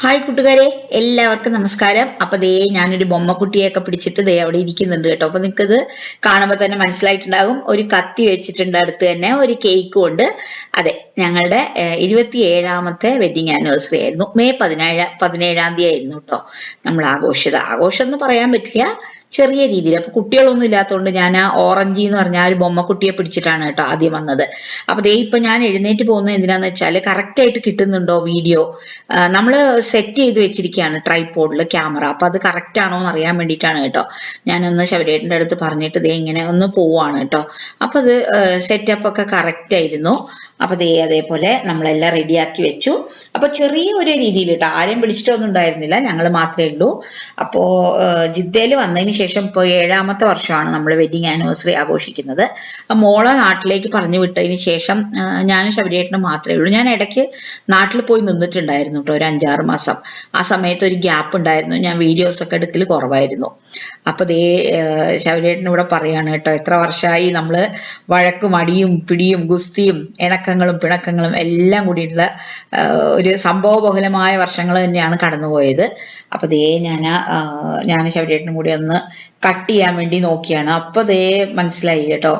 Hi കൂട്ടുകാരെ എല്ലാവർക്കും നമസ്കാരം. അപ്പൊ ദേ ഞാനൊരു ബൊമ്മക്കുട്ടിയൊക്കെ പിടിച്ചിട്ട് ദേ അവിടെ ഇരിക്കുന്നുണ്ട് കേട്ടോ. അപ്പൊ നിങ്ങൾക്ക് ഇത് കാണുമ്പോൾ തന്നെ മനസ്സിലായിട്ടുണ്ടാകും. ഒരു കത്തി വെച്ചിട്ടുണ്ട് അടുത്ത് തന്നെ ഒരു കേക്കും ഉണ്ട്. അതെ ഞങ്ങളുടെ ഇരുപത്തി ഏഴാമത്തെ വെഡിങ് ആനിവേഴ്സറി ആയിരുന്നു. മെയ് പതിനേഴ് പതിനേഴാം തീയതി ആയിരുന്നു കേട്ടോ. നമ്മൾ ആഘോഷിച്ചത്. ആഘോഷം എന്ന് പറയാൻ പറ്റില്ല. ചെറിയ രീതിയിൽ. അപ്പൊ കുട്ടികളൊന്നും ഇല്ലാത്തതുകൊണ്ട് ഞാൻ ആ ഓറഞ്ചി എന്ന് പറഞ്ഞ ആ ഒരു ബൊമ്മക്കുട്ടിയെ പിടിച്ചിട്ടാണ് കേട്ടോ ആദ്യം വന്നത്. അപ്പൊ ദേ ഇപ്പൊ ഞാൻ എഴുന്നേറ്റ് പോകുന്നത് എന്തിനാന്ന് വെച്ചാൽ കറക്റ്റ് ആയിട്ട് കിട്ടുന്നുണ്ടോ വീഡിയോ? നമ്മൾ സെറ്റ് ചെയ്ത് വെച്ചിരിക്കുകയാണ് ട്രൈപോഡിൽ ക്യാമറ അപ്പൊ അത് കറക്റ്റ് ആണോ എന്ന് അറിയാൻ വേണ്ടിയിട്ടാണ് കേട്ടോ ഞാനൊന്ന് ശബരിയേട്ടന്റെ അടുത്ത് പറഞ്ഞിട്ട് ദേ ഇങ്ങനെ ഒന്ന് പോവാണ് കേട്ടോ. അപ്പൊ അത് സെറ്റപ്പ് ഒക്കെ കറക്റ്റ് ആയിരുന്നു. അപ്പൊ ദേ അതേപോലെ നമ്മളെല്ലാം റെഡിയാക്കി വെച്ചു. അപ്പൊ ചെറിയ ഒരു രീതിയിൽ കേട്ടോ ആരെയും വിളിച്ചിട്ടൊന്നും ഉണ്ടായിരുന്നില്ല ഞങ്ങൾ മാത്രമേ ഉള്ളൂ. അപ്പോ ജിദ്ദയിൽ വന്നതിന് ശേഷം ഇപ്പോൾ ഏഴാമത്തെ വർഷമാണ് നമ്മൾ വെഡിങ് ആനിവേഴ്സറി ആഘോഷിക്കുന്നത്. മോളെ നാട്ടിലേക്ക് പറഞ്ഞു വിട്ടതിന് ശേഷം ഞാനും ശബരിയേട്ടനും മാത്രമേ ഉള്ളൂ. ഞാൻ ഇടയ്ക്ക് നാട്ടിൽ പോയി നിന്നിട്ടുണ്ടായിരുന്നു കേട്ടോ ഒരു അഞ്ചാറ് മാസം. ആ സമയത്ത് ഒരു ഗ്യാപ്പ് ഉണ്ടായിരുന്നു. ഞാൻ വീഡിയോസ് ഒക്കെ എടുക്കൽ കുറവായിരുന്നു. അപ്പൊ ദേ ശബരിയേട്ടൻ ഇവിടെ പറയാണ് കേട്ടോ എത്ര വർഷമായി നമ്മൾ വഴക്കും അടിയും പിടിയും ഗുസ്തിയും ഇണക്കങ്ങളും പിണക്കങ്ങളും എല്ലാം കൂടിയിട്ടുള്ള ഒരു സംഭവബഹുലമായ വർഷങ്ങൾ തന്നെയാണ് കടന്നുപോയത്. അപ്പൊ ദേ ഞാൻ ഞാൻ ശബരിയേട്ടനും കൂടി ഒന്ന് കട്ട് ചെയ്യാൻ വേണ്ടി നോക്കിയാണ്. അപ്പൊ ദേ മനസ്സിലായി കേട്ടോ.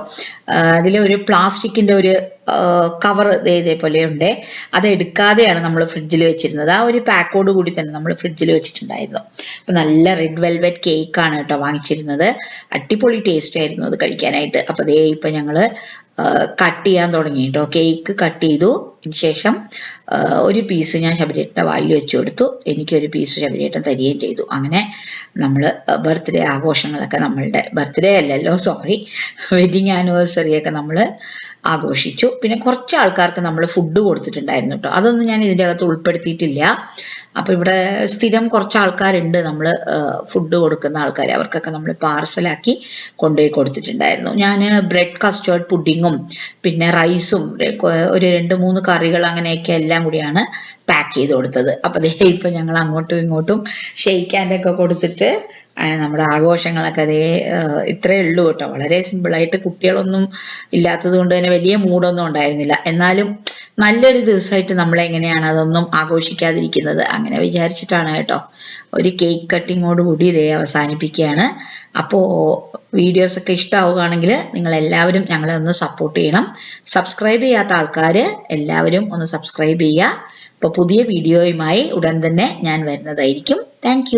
അതിൽ ഒരു പ്ലാസ്റ്റിക്കിന്റെ ഒരു കവർ ഇതേപോലെ ഉണ്ട്. അത് എടുക്കാതെയാണ് നമ്മൾ ഫ്രിഡ്ജിൽ വെച്ചിരുന്നത്. ആ ഒരു പാക്കോട് കൂടി തന്നെ നമ്മൾ ഫ്രിഡ്ജിൽ വെച്ചിട്ടുണ്ടായിരുന്നു. അപ്പൊ നല്ല റെഡ് വെൽവെറ്റ് കേക്കാണ് കേട്ടോ വാങ്ങിച്ചിരുന്നത്. അടിപൊളി ടേസ്റ്റ് ആയിരുന്നു അത് കഴിക്കാനായിട്ട്. അപ്പൊ ദേ ഇപ്പൊ ഞങ്ങൾ കട്ട് ചെയ്യാൻ തുടങ്ങി കേട്ടോ കേക്ക് കട്ട് ചെയ്തു ശേഷം ഒരു പീസ് ഞാൻ ശബരിയേട്ടന്റെ വായിൽ വെച്ചു കൊടുത്തു. എനിക്കൊരു പീസ് ശബരിയേട്ടൻ തരികയും ചെയ്തു. അങ്ങനെ നമ്മൾ ബർത്ത്ഡേ ആഘോഷങ്ങളൊക്കെ നമ്മളുടെ ബർത്ത്ഡേ അല്ലല്ലോ സോറി വെഡിങ് ആനിവേഴ്സറി ഒക്കെ നമ്മൾ ആഘോഷിച്ചു. പിന്നെ കുറച്ച് ആൾക്കാർക്ക് നമ്മൾ ഫുഡ് കൊടുത്തിട്ടുണ്ടായിരുന്നു കേട്ടോ. അതൊന്നും ഞാൻ ഇതിന്റെ അകത്ത് ഉൾപ്പെടുത്തിയിട്ടില്ല. അപ്പോൾ ഇവിടെ സ്ഥിരം കുറച്ച് ആൾക്കാരുണ്ട് നമ്മൾ ഫുഡ് കൊടുക്കുന്ന ആൾക്കാർ അവർക്കൊക്കെ നമ്മൾ പാർസലാക്കി കൊണ്ടുപോയി കൊടുത്തിട്ടുണ്ടായിരുന്നു. ഞാൻ ബ്രെഡ് കസ്റ്റേർഡ് പുഡിങ്ങും പിന്നെ റൈസും ഒരു രണ്ട് മൂന്ന് കറികൾ അങ്ങനെയൊക്കെ എല്ലാം കൂടിയാണ് പാക്ക് ചെയ്ത് കൊടുത്തത്. അപ്പോൾ ദേ ഇപ്പം ഞങ്ങൾ അങ്ങോട്ടും ഇങ്ങോട്ടും ഷെയ്ക്കാന്റെയൊക്കെ കൊടുത്തിട്ട് നമ്മുടെ ആഘോഷങ്ങളൊക്കെ അതേ ഇത്രയേ ഉള്ളൂ കേട്ടോ. വളരെ സിമ്പിളായിട്ട് കുട്ടികളൊന്നും ഇല്ലാത്തത് കൊണ്ട് തന്നെ വലിയ മൂഡൊന്നും ഉണ്ടായിരുന്നില്ല. എന്നാലും നല്ലൊരു ദിവസമായിട്ട് നമ്മൾ എങ്ങനെയാണ് അതൊന്നും ആഘോഷിക്കാതിരിക്കുന്നത്? അങ്ങനെ വിചാരിച്ചിട്ടാണ് കേട്ടോ. ഒരു കേക്ക് കട്ടിങ്ങോട് കൂടി ഇതേ അവസാനിപ്പിക്കുകയാണ്. അപ്പോൾ വീഡിയോസ് ഒക്കെ ഇഷ്ടമാവുകയാണെങ്കിൽ നിങ്ങൾ എല്ലാവരും ഞങ്ങളെ ഒന്ന് സപ്പോർട്ട് ചെയ്യണം. സബ്സ്ക്രൈബ് ചെയ്യാത്ത ആൾക്കാർ എല്ലാവരും ഒന്ന് സബ്സ്ക്രൈബ് ചെയ്യുക. അപ്പോൾ പുതിയ വീഡിയോയുമായി ഉടൻ തന്നെ ഞാൻ വരുന്നതായിരിക്കും. താങ്ക്